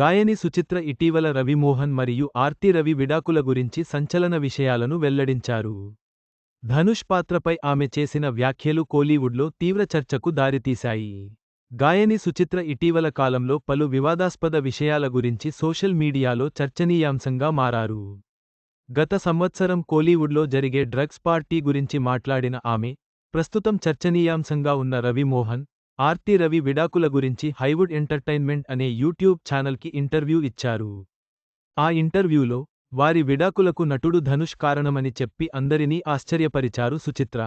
గాయని సుచిత్ర ఇటీవల రవిమోహన్ మరియు ఆర్తి రవి విడాకుల గురించి సంచలన విషయాలను వెల్లడించారు. ధనుష్ పాత్రపై ఆమె చేసిన వ్యాఖ్యలు కోలీవుడ్లో తీవ్ర చర్చకు దారితీశాయి. గాయని సుచిత్ర ఇటీవల కాలంలో పలు వివాదాస్పద విషయాల గురించి సోషల్ మీడియాలో చర్చనీయాంశంగా మారారు. గత సంవత్సరం కోలీవుడ్లో జరిగే డ్రగ్స్ పార్టీ గురించి మాట్లాడిన ఆమె ప్రస్తుతం చర్చనీయాంశంగా ఉన్న రవిమోహన్ ఆర్తి రవి విడాకుల గురించి హైవుడ్ ఎంటర్టైన్మెంట్ అనే యూట్యూబ్ ఛానల్కి ఇంటర్వ్యూ ఇచ్చారు. ఆ ఇంటర్వ్యూలో వారి విడాకులకు నటుడు ధనుష్ కారణమని చెప్పి అందరినీ ఆశ్చర్యపరిచారు సుచిత్ర.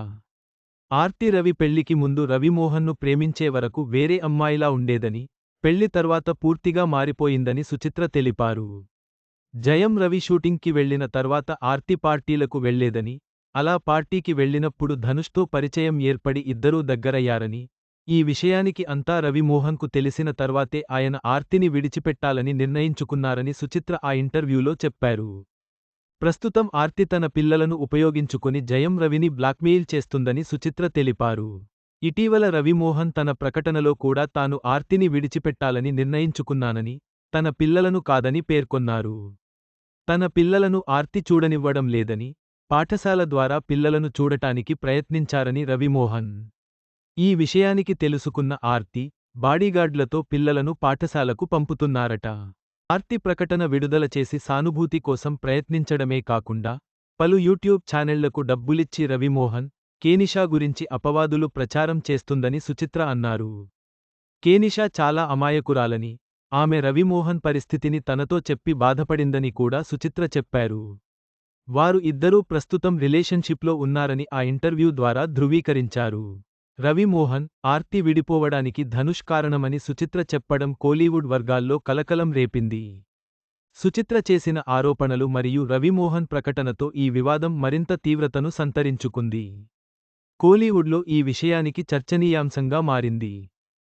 ఆర్తి రవి పెళ్ళికి ముందు రవిమోహన్ను ప్రేమించే వరకు వేరే అమ్మాయిలా ఉండేదని పెళ్ళి తర్వాత పూర్తిగా మారిపోయిందని సుచిత్ర తెలిపారు. జయం రవి షూటింగ్కి వెళ్ళిన తర్వాత ఆర్తి పార్టీలకు వెళ్ళేదని అలా పార్టీకి వెళ్ళినప్పుడు ధనుష్తో పరిచయం ఏర్పడి ఇద్దరూ దగ్గరయ్యారని ఈ విషయానికి అంతా రవిమోహన్కు తెలిసిన తర్వాతే ఆయన ఆర్తిని విడిచిపెట్టాలని నిర్ణయించుకున్నారని సుచిత్ర ఆ ఇంటర్వ్యూలో చెప్పారు. ప్రస్తుతం ఆర్తి తన పిల్లలను ఉపయోగించుకుని జయం రవిని బ్లాక్మెయిల్ చేస్తుందని సుచిత్ర తెలిపారు. ఇటీవల రవిమోహన్ తన ప్రకటనలో కూడా తాను ఆర్తిని విడిచిపెట్టాలని నిర్ణయించుకున్నానని తన పిల్లలను కాదని పేర్కొన్నారు. తన పిల్లలను ఆర్తి చూడనివ్వడం లేదని పాఠశాల ద్వారా పిల్లలను చూడటానికి ప్రయత్నించారని రవిమోహన్. ఈ విషయానికి తెలుసుకున్న ఆర్తి బాడీగార్డ్లతో పిల్లలను పాఠశాలకు పంపుతున్నారట. ఆర్తి ప్రకటన విడుదల చేసి సానుభూతి కోసం ప్రయత్నించడమే కాకుండా పలు యూట్యూబ్ ఛానళ్ళకు డబ్బులిచ్చి రవిమోహన్ కేనిషా గురించి అపవాదులు ప్రచారం చేస్తుందని సుచిత్ర అన్నారు. కేనిషా చాలా అమాయకురాలని ఆమె రవిమోహన్ పరిస్థితిని తనతో చెప్పి బాధపడిందని కూడా సుచిత్ర చెప్పారు. వారు ఇద్దరూ ప్రస్తుతం రిలేషన్షిప్లో ఉన్నారని ఆ ఇంటర్వ్యూ ద్వారా ధృవీకరించారు. రవిమోహన్ ఆర్తి విడిపోవడానికి ధనుష్ కారణమని సుచిత్ర చెప్పడం కోలీవుడ్ వర్గాల్లో కలకలం రేపింది. సుచిత్ర చేసిన ఆరోపణలు మరియు రవిమోహన్ ప్రకటనతో ఈ వివాదం మరింత తీవ్రతను సంతరించుకుంది. కోలీవుడ్లో ఈ విషయానికి చర్చనీయాంశంగా మారింది.